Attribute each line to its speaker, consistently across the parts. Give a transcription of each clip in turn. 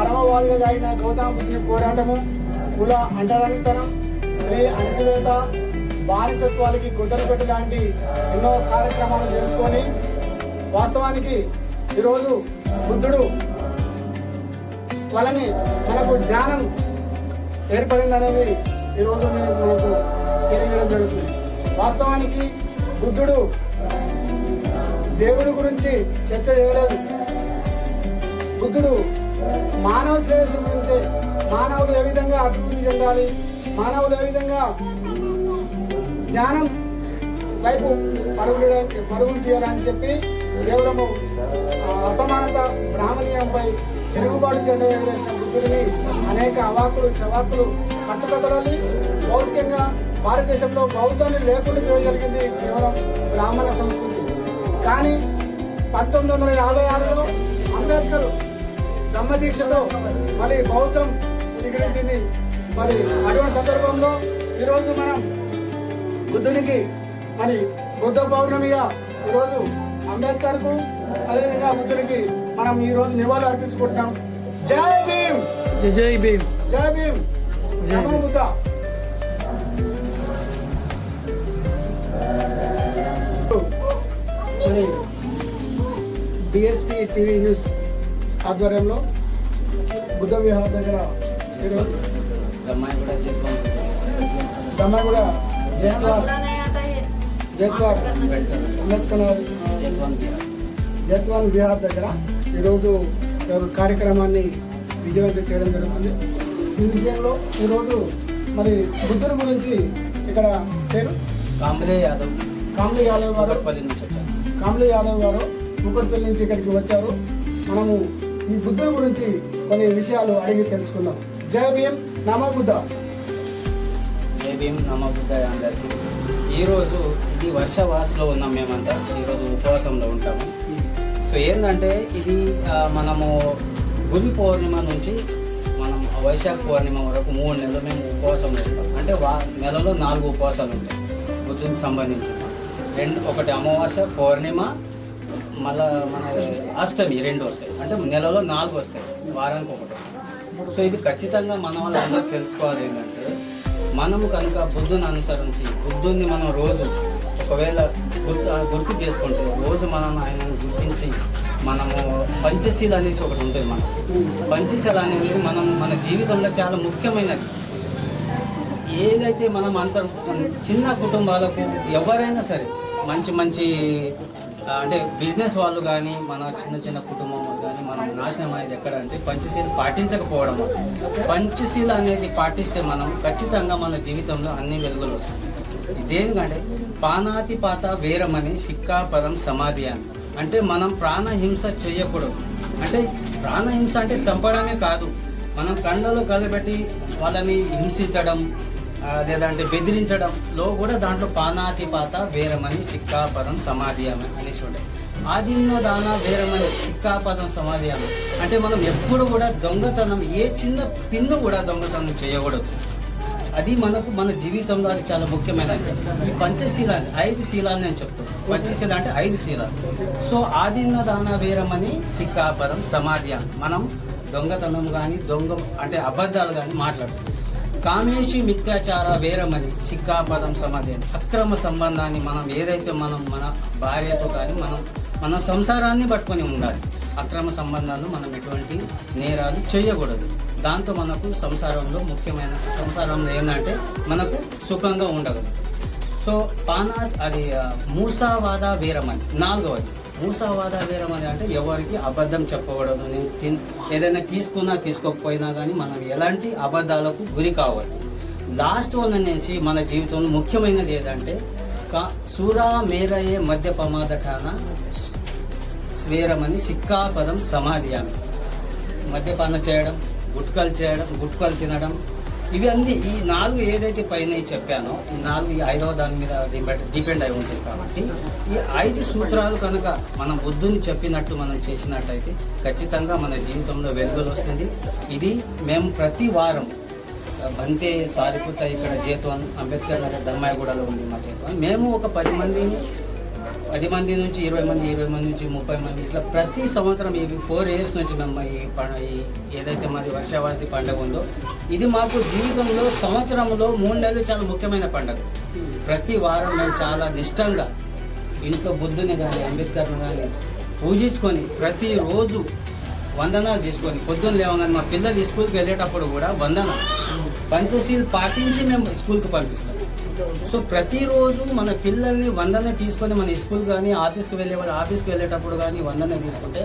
Speaker 1: పరమవాదిగా జరిగిన గౌతమ బుద్ధుని పోరాటము కుల అంటరానితనం స్త్రీ అణసివేత బానిసత్వాలకి గుడ్డలు పెట్టి లాంటి ఎన్నో కార్యక్రమాలు చేసుకొని వాస్తవానికి ఈరోజు బుద్ధుడు వలని మనకు జ్ఞానం ఏర్పడిందనేది ఈరోజు నేను మనకు తెలియజేయడం జరుగుతుంది. వాస్తవానికి బుద్ధుడు దేవుని గురించి చర్చ చేయలేదు. బుద్ధుడు మానవ శ్రేయస్సు గురించి మానవులు ఏ విధంగా అభివృద్ధి చెందాలి? మానవులు ఏ విధంగా జ్ఞానం వైపు పరుగులు పరుగులు తీయాలని చెప్పి కేవలము అసమానత బ్రాహ్మణీయంపై తిరుగుబాటు జెండా ఎగరేసిన బుద్ధుడిని అనేక అవాకులు చవాకులు కట్టుకథలని భౌతికంగా భారతదేశంలో బౌద్ధాన్ని లేకుండా చేయగలిగింది కేవలం బ్రాహ్మణ సంస్కృతి. కానీ పంతొమ్మిది వందల యాభై ఆరులో అంబేద్కర్ దమ్మదీక్షతో మరి బౌద్ధం స్వీకరించింది. మరి అటువంటి సందర్భంలో ఈరోజు మనం బుద్ధునికి మరి బుద్ధ పౌర్ణమిగా ఈరోజు అంబేద్కర్కు అదేవిధంగా బుద్ధునికి మనం ఈరోజు నివాళులు అర్పించుకుంటున్నాం. జై భీమ్!
Speaker 2: జై భీమ్.
Speaker 1: జై భీమ్!
Speaker 2: జై
Speaker 1: నమో. బుద్ధ. మరి డిఎస్పి టీవీ న్యూస్ ఆధ్వర్యంలో బుద్ధ విహార్ దగ్గర
Speaker 3: అమ్మాయి కూడా
Speaker 1: జైత్వార్ జైత్వార్ అంబేద్కర్ జైత్వాన్ విహార్. దగ్గర ఈరోజు కార్యక్రమాన్ని విజయవంతం చేయడం జరుగుతుంది. ఈ విషయంలో ఈరోజు మరి బుద్ధుని గురించి ఇక్కడ పేరు?
Speaker 3: కాంబలే యాదవ్.
Speaker 1: కామ్లీ యాదవ్ గారు. కామ్లీ యాదవ్ గారు కూకట్పల్లి నుంచి ఇక్కడికి వచ్చారు. మనము ఈ బుద్ధుడి గురించి కొన్ని విషయాలు అడిగి తెలుసుకుందాం. జయ భీమ్ నమ బుద్ధ.
Speaker 3: జయ భీమ్ నమ బుద్ధ అందరికీ. ఈరోజు ఇది వర్షవాసలో ఉన్నాం మేమంతా. ఈరోజు ఉపవాసంలో ఉంటాము. సో ఏంటంటే ఇది మనము గురు పౌర్ణిమ నుంచి మనం వైశాఖ పౌర్ణిమ వరకు మూడు నెలలు మేము ఉపవాసంలో ఉంటాం. అంటే వా నెలలో నాలుగు ఉపవాసాలు ఉంటాయి. బుద్ధునికి సంబంధించి రెండు ఒకటి అమావాస్య పౌర్ణిమ మళ్ళీ మన అష్టమి రెండు వస్తాయి. అంటే నెలలో నాలుగు వస్తాయి. వారానికి ఒకటి వస్తాయి. సో ఇది ఖచ్చితంగా మన వాళ్ళందరూ తెలుసుకోవాలి ఏంటంటే మనము కనుక బుద్ధుని అనుసరించి బుద్ధుని మనం రోజు ఒకవేళ గుర్తు గుర్తు చేసుకుంటే రోజు మనం ఆయనను గుర్తించి మనము పంచశీల అనేసి ఒకటి ఉంటుంది మనం పంచశీల అనేది మనం మన జీవితంలో చాలా ముఖ్యమైనది. ఏదైతే మనం అంత చిన్న కుటుంబాలకు ఎవరైనా సరే మంచి మంచి అంటే బిజినెస్ వాళ్ళు కానీ మన చిన్న చిన్న కుటుంబం కానీ మనం నాశనం అనేది ఎక్కడ అంటే పంచశీల పాటించకపోవడం పంచశీల అనేది పాటిస్తే మనం ఖచ్చితంగా మన జీవితంలో అన్ని వెలుగులు వస్తాయి. ఇదేంటంటే పానాతి పాత వేరమని సిక్కాపరం సమాధి అని. అంటే మనం ప్రాణహింస చేయకూడదు. అంటే ప్రాణహింస అంటే చంపడమే కాదు. మనం కళ్ళలో కలబెట్టి వాళ్ళని హింసించడం లేదంటే బెదిరించడంలో కూడా దాంట్లో పానాతిపాత వేరమని సిక్కాపదం సమాధి అని అనేసి ఉంటాయి. ఆదిన్న దాన వేరమని సిక్కాపదం సమాధి అంటే మనం ఎప్పుడు కూడా దొంగతనం ఏ చిన్న పిన్ను కూడా దొంగతనం చేయకూడదు. అది మనకు మన జీవితంలో అది చాలా ముఖ్యమైనది ఈ పంచశీలాన్ని ఐదు శీలాన్ని నేను చెప్తాను. పంచశీల అంటే ఐదు శీలాలు. సో ఆదిన్న దాన వేరమని సిక్కాపదం సమాధి మనం దొంగతనం కానీ దొంగ అంటే అబద్ధాలు కానీ మాట్లాడతాం కామేషి మిథ్యాచార వేరమని సిక్కాపదం సమాధి అక్రమ సంబంధాన్ని మనం ఏదైతే మనం మన భార్యతో కానీ మనం మన సంసారాన్ని పట్టుకొని ఉండాలి. అక్రమ సంబంధాలు మనం ఎటువంటి నేరాలు చేయకూడదు. దాంతో మనకు సంసారంలో ముఖ్యమైన సంసారంలో ఏంటంటే మనకు సుఖంగా ఉండగలదు సో పానా అది మూసావాద వీరమణి నాలుగవది. మూసావాద వీరమని అంటే ఎవరికి అబద్ధం చెప్పకూడదు. నేను తిన్ ఏదైనా తీసుకున్నా తీసుకోకపోయినా కానీ మనం ఎలాంటి అబద్ధాలకు గురి కావద్దు. లాస్ట్ వన్ అనేసి మన జీవితంలో ముఖ్యమైనది ఏదంటే కా సూరా మేరయే మధ్య ప్రమాదటాన స్వేరమని సిక్కాపదం సమాధియామి. మద్యపానం చేయడం గుట్కలు చేయడం గుట్కలు తినడం ఇవి అన్ని ఈ నాలుగు ఏదైతే పైన చెప్పానో ఈ నాలుగు ఈ ఐదవ దాని మీద డిపెండ్ డిపెండ్ అయి ఉంటుంది కాబట్టి ఈ ఐదు సూత్రాలు కనుక మనం బుద్ధుని చెప్పినట్టు మనం చేసినట్టయితే ఖచ్చితంగా మన జీవితంలో వెలుగులు వస్తుంది. ఇది మేము ప్రతి వారం బంతే సారిపుత ఇక్కడ జేత్వాన్ అంబేద్కర్ నగర్ ధర్మాయగూడలో ఉంది మా జేత్వాన్. మేము ఒక పది మందిని పది మంది నుంచి ఇరవై మంది ఇరవై మంది నుంచి ముప్పై మంది ఇట్లా ప్రతి సంవత్సరం ఇవి ఫోర్ ఇయర్స్ నుంచి మేము ఈ పండ ఈ ఏదైతే మాది వర్షావాసి పండుగ ఉందో ఇది మాకు జీవితంలో సంవత్సరంలో మూడు నెలలు చాలా ముఖ్యమైన పండుగ. ప్రతి వారం మేము చాలా నిష్టంగా ఇంట్లో బుద్ధుని కానీ అంబేద్కర్ని కానీ పూజించుకొని ప్రతిరోజు వందనాలు చేసుకొని పొద్దున్న లేవగానే మా పిల్లలు స్కూల్కి వెళ్ళేటప్పుడు కూడా వందన పంచశీలు పాటించి మేము స్కూల్కి పంపిస్తాం. సో ప్రతిరోజు మన పిల్లల్ని వందనే తీసుకొని మన స్కూల్ కానీ ఆఫీస్కి వెళ్ళే వాళ్ళు ఆఫీస్కి వెళ్ళేటప్పుడు కానీ వందనే తీసుకుంటే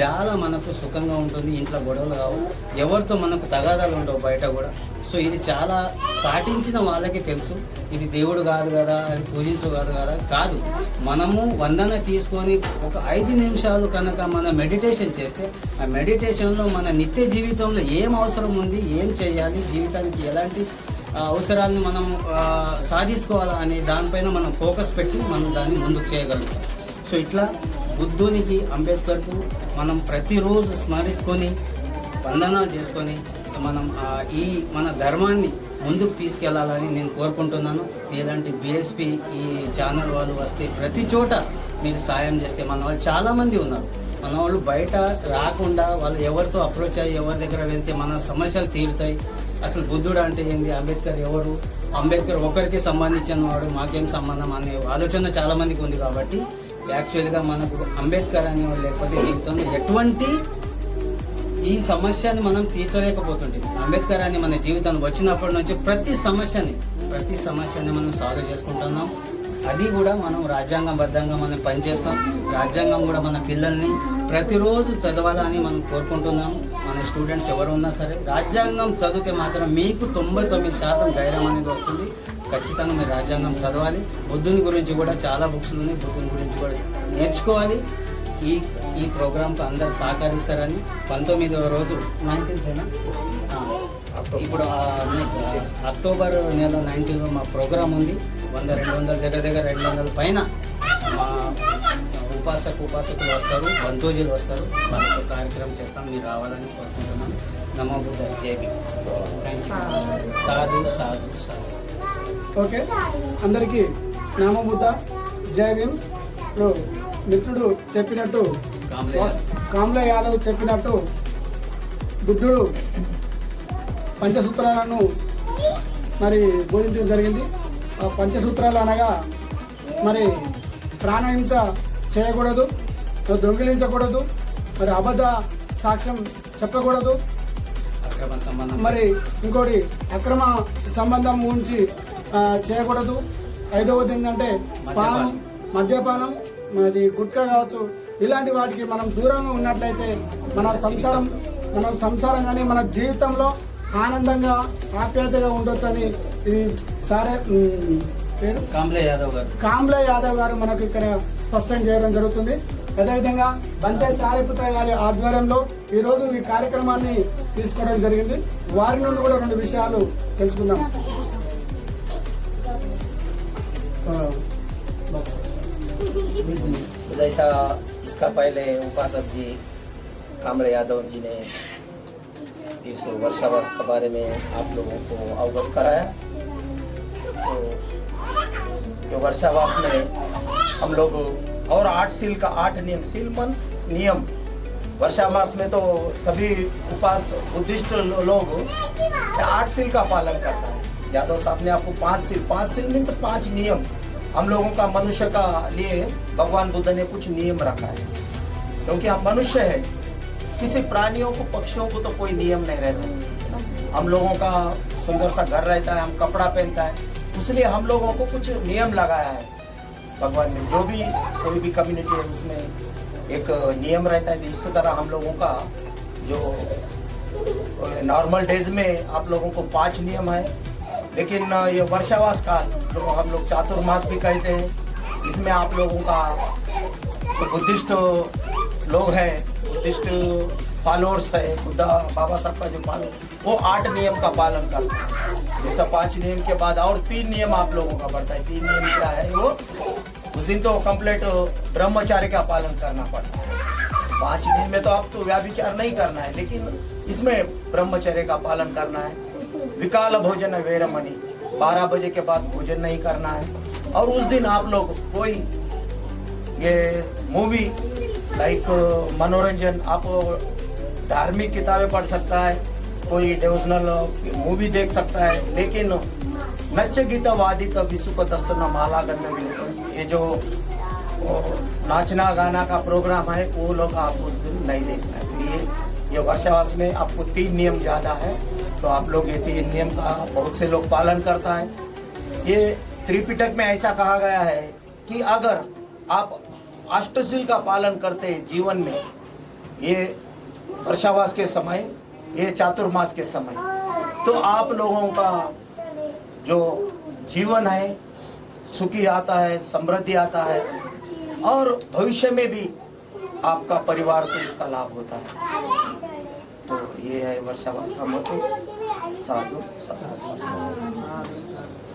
Speaker 3: చాలా మనకు సుఖంగా ఉంటుంది ఇంట్లో గొడవలు కావు ఎవరితో మనకు తగాదాలు ఉండవు బయట కూడా. సో ఇది చాలా పాటించిన వాళ్ళకి తెలుసు. ఇది దేవుడు కాదు కదా అది పూజించు కాదు కదా కాదు. మనము వందన తీసుకొని ఒక ఐదు నిమిషాలు కనుక మన మెడిటేషన్ చేస్తే ఆ మెడిటేషన్లో మన నిత్య జీవితంలో ఏం అవసరం ఉంది ఏం చేయాలి జీవితానికి ఎలాంటి అవసరాలను మనం సాధించుకోవాలా అనే దానిపైన మనం ఫోకస్ పెట్టి మనం దాన్ని ముందుకు చేయగలుగుతాం. సో ఇట్లా బుద్ధునికి అంబేద్కర్కు మనం ప్రతిరోజు స్మరించుకొని వందనాలు చేసుకొని మనం ఈ మన ధర్మాన్ని ముందుకు తీసుకెళ్ళాలని నేను కోరుకుంటున్నాను. ఇలాంటి బిఎస్పి ఈ ఛానల్ వాళ్ళు వస్తే ప్రతి చోట మీరు సాయం చేస్తే మన వాళ్ళు చాలామంది ఉన్నారు. మన వాళ్ళు బయట రాకుండా వాళ్ళు ఎవరితో అప్రోచ్ అయ్యి ఎవరి దగ్గర వెళ్తే మన సమస్యలు తీరుతాయి. అసలు బుద్ధుడు అంటే ఏంది? అంబేద్కర్ ఎవరు? అంబేద్కర్ ఒకరికి సంబంధించిన వాడు మాకేం సంబంధం అనే ఆలోచన చాలామందికి ఉంది కాబట్టి యాక్చువల్గా మనకు అంబేద్కర్ అనేవాడు లేకపోతే జీవితంలో ఎటువంటి ఈ సమస్యని మనం తీర్చలేకపోతుంటే అంబేద్కర్ అని మన జీవితానికి వచ్చినప్పటి నుంచి ప్రతి సమస్యని ప్రతి సమస్యని మనం సాల్వ్ చేసుకుంటున్నాం. అది కూడా మనం రాజ్యాంగబద్ధంగా మనం పనిచేస్తాం. రాజ్యాంగం కూడా మన పిల్లల్ని ప్రతిరోజు చదవాలని మనం కోరుకుంటున్నాం. మన స్టూడెంట్స్ ఎవరు ఉన్నా సరే రాజ్యాంగం చదివితే మాత్రం మీకు తొంభై తొమ్మిది శాతం ధైర్యం అనేది వస్తుంది. ఖచ్చితంగా మీరు రాజ్యాంగం చదవాలి. బుద్ధుని గురించి కూడా చాలా బుక్స్ ఉన్నాయి. బుద్ధుని గురించి కూడా నేర్చుకోవాలి. ఈ ఈ ప్రోగ్రాంకు అందరు సహకరిస్తారని పంతొమ్మిదవ రోజు నైన్టీన్త్ ఇప్పుడు అక్టోబర్ నెల నైన్టీన్లో మా ప్రోగ్రాం ఉంది. వంద రెండు వందల దగ్గర దగ్గర రెండు వందల పైన మా ఉపాసకు ఉపాసకులు వస్తారు బంధుజీలు వస్తారు. వాళ్ళతో కార్యక్రమం చేస్తాం. మీరు రావాలని కోరుకుంటున్నాను నమో బుద్ధ జేబీ థ్యాంక్ యూ సాధు సాధు సాధు.
Speaker 1: ఓకే. అందరికీ నామబుద్ధ జై భీమ్. మిత్రుడు చెప్పినట్టు
Speaker 3: కామ్లే యాదవ్.
Speaker 1: కామ్లే యాదవ్ చెప్పినట్టు బుద్ధుడు పంచసూత్రాలను మరి బోధించడం జరిగింది. పంచసూత్రాలు అనగా మరి ప్రాణహింస చేయకూడదు దొంగిలించకూడదు మరి అబద్ధ సాక్ష్యం చెప్పకూడదు. మరి ఇంకోటి అక్రమ సంబంధం గురించి చేయకూడదు. ఐదవది ఏంటంటే పానం మద్యపానం మరి గుట్కా కావచ్చు. ఇలాంటి వాటికి మనం దూరంగా ఉన్నట్లయితే మన సంసారం మన సంసారం కానీ మన జీవితంలో ఆనందంగా ఆప్యాయతగా ఉండొచ్చని ఇది సారే ఉమ్, పేరు
Speaker 3: కామ్లే యాదవ్ గారు
Speaker 1: కామ్లే యాదవ్ గారు మనకు ఇక్కడ స్పష్టం చేయడం జరుగుతుంది అదేవిధంగా బంతే సారిపుత గారి ఆధ్వర్యంలో ఈరోజు ఈ కార్యక్రమాన్ని తీసుకోవడం జరిగింది వారి నుండి కూడా రెండు విషయాలు తెలుసుకుందాం ఆ,
Speaker 2: जैसा इसका पहले उपासक जी कामरे यादव जी ने इस वर्षावास के बारे में आप लोगों को अवगत कराया तो ये वर्षावास में हम लोग और आठ सील का आठ नियम, सील मंस नियम। वर्षा मास में तो सभी उपास बुद्धिस्ट लोग आठ सील का पालन करता है। यादव साहब ने आपको पाँच सील पाँच सील मीन्स पाँच नियम। हम लोगों का मनुष्य का लिए भगवान बुद्ध ने कुछ नियम रखा है। क्योंकि हम मनुष्य है, किसी प्राणियों को, पक्षियों को तो कोई नियम नहीं रहता। हम लोगों का सुंदर सा घर रहता है, हम कपड़ा पहनता है इसलिए हम लोगों को कुछ नियम लगाया है। भगवान ने जो भी कोई भी कम्युनिटी है, उसमें एक नियम रहता है इस तरह हम लोगों का जो नॉर्मल डेज़ में आप लोगों को पाँच नियम है। लेकिन ये वर्षावास काल जो हम लोग चातुर्मास भी कहते हैं। इसमें आप लोगों का जो बुद्धिस्ट लोग हैं बुद्धिस्ट फॉलोअर्स है बुद्धा बाबा साहब का जो पालन वो आठ नियम का पालन करते हैं। जैसा पाँच नियम के बाद और तीन नियम आप लोगों का पड़ता है। तीन नियम क्या है वो? उस दिन तो कंप्लीट ब्रह्मचार्य का पालन करना पड़ता है। पाँच दिन में तो आपको व्याभिचार नहीं करना है, लेकिन इसमें ब्रह्मचर्य का पालन करना है। विकाल भोजन वेरमणि बारह बजे के बाद भोजन नहीं करना है। और उस दिन आप लोग कोई ये मूवी लाइक मनोरंजन, आप धार्मिक किताबें पढ़ सकता है, कोई डिवोशनल मूवी देख सकता है, लेकिन नच्च गीत वादित विश्व को दर्शन माला गंध विलित ये जो नाचना गाना का प्रोग्राम है, वो लोग आप उस दिन नहीं देखना है ये ये वर्षावास में आपको तीन नियम ज़्यादा है तो आप लोग ये तीन नियम का बहुत से लोग पालन करता है। ये त्रिपिटक में ऐसा कहा गया है कि अगर आप अष्टशील का पालन करते हैं जीवन में, ये वर्षावास के समय, ये चातुर्मास के समय। तो आप लोगों का जो जीवन है, सुखी आता है, समृद्धि आता है, और भविष्य में भी आपका परिवार को इसका लाभ होता है। तो ये है वर्षावास का महत्व। साधु साधु साधु।